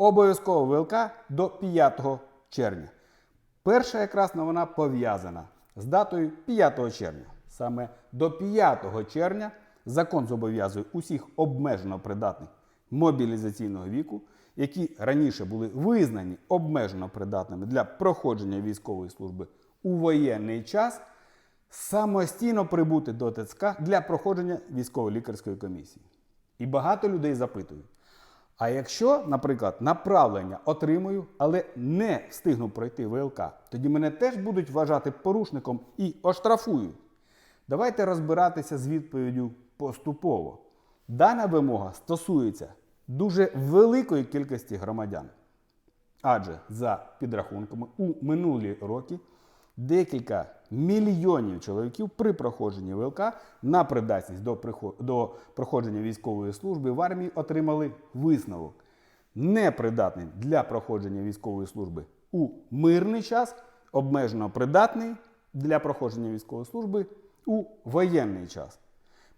Обов'язково ВЛК до 5 червня. Перша якраз новина пов'язана з датою 5 червня. Саме до 5 червня закон зобов'язує усіх обмежено придатних мобілізаційного віку, які раніше були визнані обмежено придатними для проходження військової служби у воєнний час, самостійно прибути до ТЦК для проходження військово-лікарської комісії. І багато людей запитують: а якщо, наприклад, направлення отримую, але не встигну пройти ВЛК, тоді мене теж будуть вважати порушником і оштрафують. Давайте розбиратися з відповіддю поступово. Дана вимога стосується дуже великої кількості громадян. Адже за підрахунками у минулі роки декілька мільйонів чоловіків при проходженні ВЛК на придатність до, до проходження військової служби в армії отримали висновок. Непридатний для проходження військової служби у мирний час, обмежено придатний для проходження військової служби у воєнний час.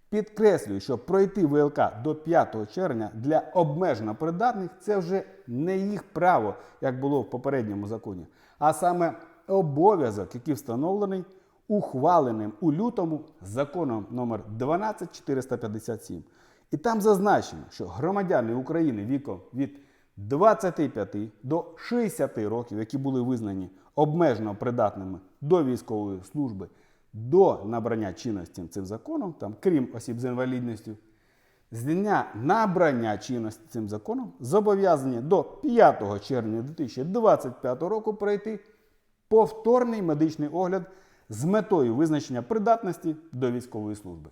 Підкреслюю, що пройти ВЛК до 5 червня для обмежено придатних це вже не їх право, як було в попередньому законі, а саме обов'язок, який встановлений ухваленим у лютому законом номер 12457. І там зазначено, що громадяни України віком від 25 до 60 років, які були визнані обмежено придатними до військової служби, до набрання чинності цим законом, там, крім осіб з інвалідністю, з дня набрання чинності цим законом зобов'язані до 5 червня 2025 року пройти повторний медичний огляд з метою визначення придатності до військової служби.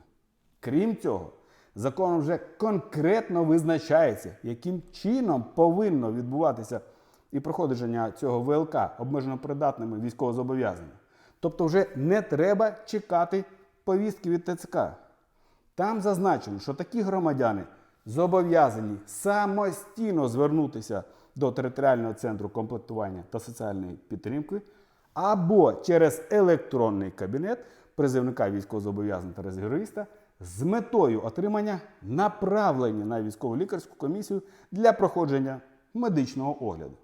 Крім цього, законом вже конкретно визначається, яким чином повинно відбуватися і проходження цього ВЛК обмежено придатними військовозобов'язаними. Тобто вже не треба чекати повістки від ТЦК. Там зазначено, що такі громадяни зобов'язані самостійно звернутися до територіального центру комплектування та соціальної підтримки або через електронний кабінет призивника військовозобов'язаного та резервіста з метою отримання направлення на військово-лікарську комісію для проходження медичного огляду.